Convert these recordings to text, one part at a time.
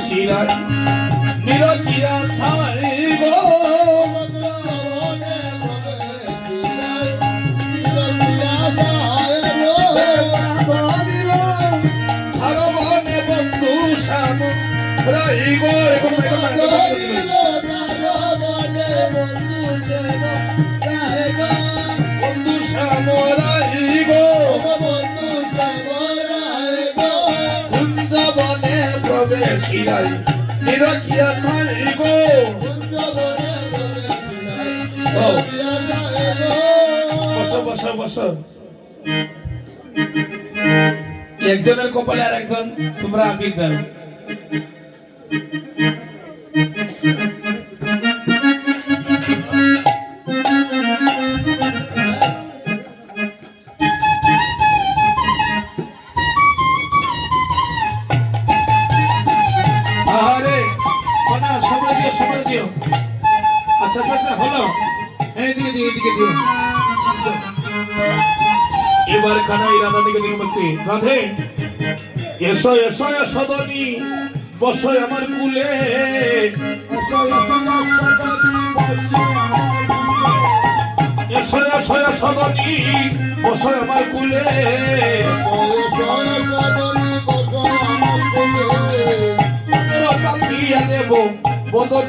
시라 밀어지라 살고 이거 이거 이거 이거 이거 বৃন্দাবনে প্রবেশিরাই নিরকিয়া বসো বসো বসো। একজনের কপালে আর একজন তোমরা আবির দাও আচ্ছা আচ্ছা হলো এইদিকে দিকে এদিকে দিও এবার কানাই রাধা দিকে দিকে বলছি, রাধে, এসো এসো এসো দনি বসো আমার কুলে। এসো এসো এসো দনি বসো আমার কুলে। বদন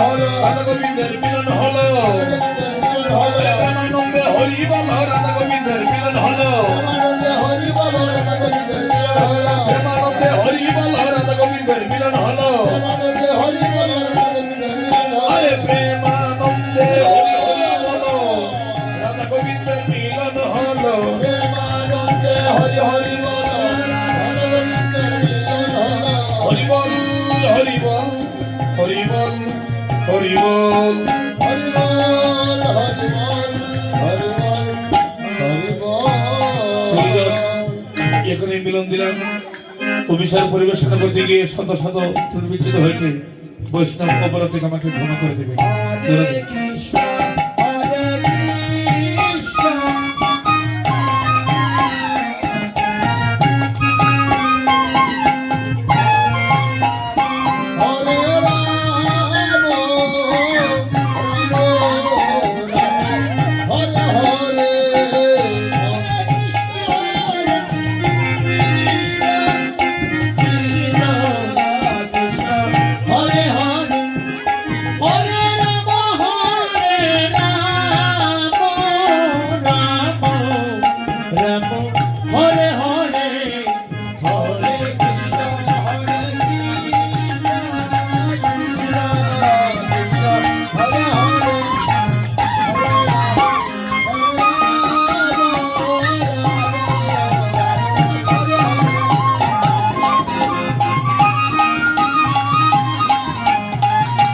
রাধা গোবিন্দের মিলন হলো। প্রেমানন্দে হরি বল রাধা গোবিন্দের মিলন হলো। প্রেমানন্দে এখানে মিলন দিলাম। অভিষেক পরিবেশনা করতে গিয়ে শত শত ত্রুটি হয়েছে। বৈষ্ণব অপরাধ থেকে আমাকে ক্ষমা করে দেবে